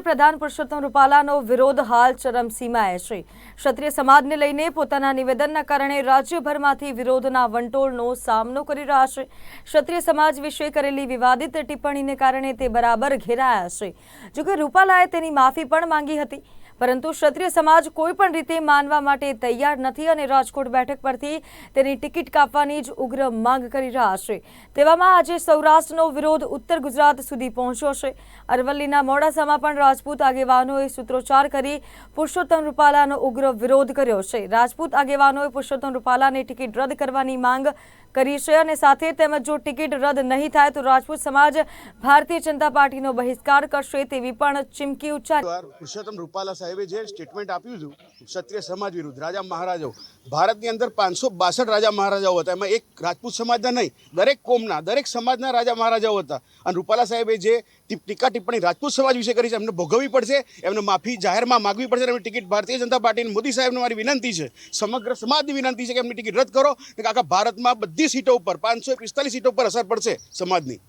પ્રધાન પુરુષોત્તમ રૂપાલાનો વિરોધ હાલ ચરમસીમાએ છે. ક્ષત્રિય સમાજને લઈને પોતાના નિવેદનના કારણે રાજ્યભરમાંથી વિરોધના વંટોળનો સામનો કરી રહ્યા છે. ક્ષત્રિય સમાજ વિશે કરેલી વિવાદિત ટિપ્પણીને કારણે તે બરાબર ઘેરાયા છે. જોકે રૂપાલાએ તેની માફી પણ માંગી હતી. પરંતુ ક્ષત્રિય સમાજ કોઈ પણ રીતે માનવા માટે તૈયાર નથી અને રાજકોટ બેઠક પરથી તેની ટિકિટ કાપવાની જ ઉગ્ર માંગ કરી રહ્યા છે. તેવામાં આજે સૌરાષ્ટ્રનો વિરોધ ઉત્તર ગુજરાત સુધી પહોંચ્યો છે. અરવલ્લીના મોડાસામાં પણ રાજપૂત આગેવાનોએ સૂત્રોચ્ચાર કરી પુરુષોત્તમ રૂપાલાનો ઉગ્ર વિરોધ કર્યો છે. રાજપૂત આગેવાનોએ પુરુષોત્તમ રૂપાલાની ટિકિટ રદ કરવાની માંગ કરી છે અને સાથે તેમજ જો ટિકિટ રદ નહીં થાય તો રાજપૂત સમાજ ભારતીય જનતા પાર્ટીનો બહિષ્કાર કરશે તેવી પણ ચીમકી ઉચ્ચારી. પુરુષોત્તમ રૂપાલા સાહેબે જે સ્ટેટમેન્ટ આપ્યું હતું, ક્ષત્રિય સમાજ વિરુદ્ધ, રાજા મહારાજાઓ, ભારતની અંદર પાંચસો બાસઠ રાજા મહારાજાઓ હતા. એમાં એક રાજપૂત સમાજના નહીં, દરેક કોમના, દરેક સમાજના રાજા મહારાજાઓ હતા. અને રૂપાલા સાહેબે જે ટીકા ટિપ્પણી રાજપૂત સમાજ વિશે કરી છે, એમને ભોગવવી પડશે, એમને માફી જાહેરમાં માગવી પડશે, એમની ટિકિટ ભારતીય જનતા પાર્ટીની મોદી સાહેબને મારી વિનંતી છે, સમગ્ર સમાજની વિનંતી છે કે એમની ટિકિટ રદ કરો કે આખા ભારતમાં બધી સીટો ઉપર, પાંચસો પિસ્તાલીસ સીટો ઉપર અસર પડશે સમાજની.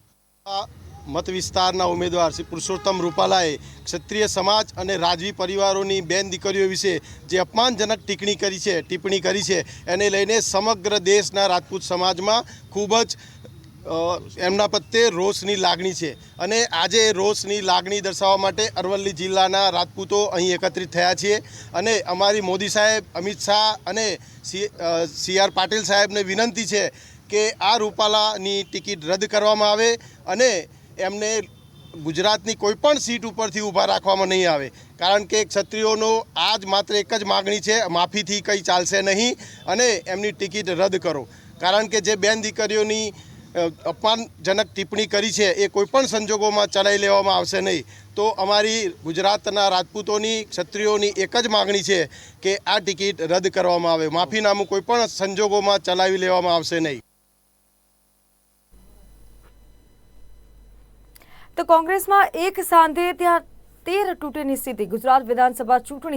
મત વિસ્તારના ઉમેદવાર શ્રી પુરુષોત્તમ રૂપાલાએ ક્ષત્રિય સમાજ અને રાજવી પરિવારોની બેન દીકરીઓ વિશે જે અપમાનજનક ટિપ્પણી કરી છે, ટિપ્પણી કરી છે, એને લઈને સમગ્ર દેશના રાજપૂત સમાજમાં ખૂબ જ એમના પ્રત્યે રોષની લાગણી છે. અને આજે રોષની લાગણી દર્શાવવા માટે અરવલ્લી જિલ્લાના રાજપૂતો અહીં એકત્રિત થયા છીએ. અને અમારી મોદી સાહેબ, અમિત શાહ અને સી આર પાટીલ સાહેબને વિનંતી છે કે આ રૂપાલાની ટિકિટ રદ કરવામાં આવે અને એમને ગુજરાતની કોઈ પણ સીટ ઉપરથી ઊભા રાખવામાં નહીં આવે. કારણ કે ક્ષત્રિયોનો આજ માત્ર એક જ માગણી છે, માફીથી કંઈ ચાલશે નહીં અને એમની ટિકિટ રદ કરો. કારણ કે જે બેન દીકરીઓની અપમાનજનક ટિપ્પણી કરી છે, એ કોઈ પણ સંજોગોમાં ચલાવી લેવામાં આવશે નહીં. તો અમારી ગુજરાતના રાજપૂતોની, ક્ષત્રિયોની એક જ માગણી છે કે આ ટિકિટ રદ કરવામાં આવે. માફીનામું કોઈ પણ સંજોગોમાં ચલાવી લેવામાં આવશે નહીં. તો કોંગ્રેસમાં એક સાંધે ત્યાં તેર તૂટેની સ્થિતિ. ગુજરાત વિધાનસભા ચૂંટણી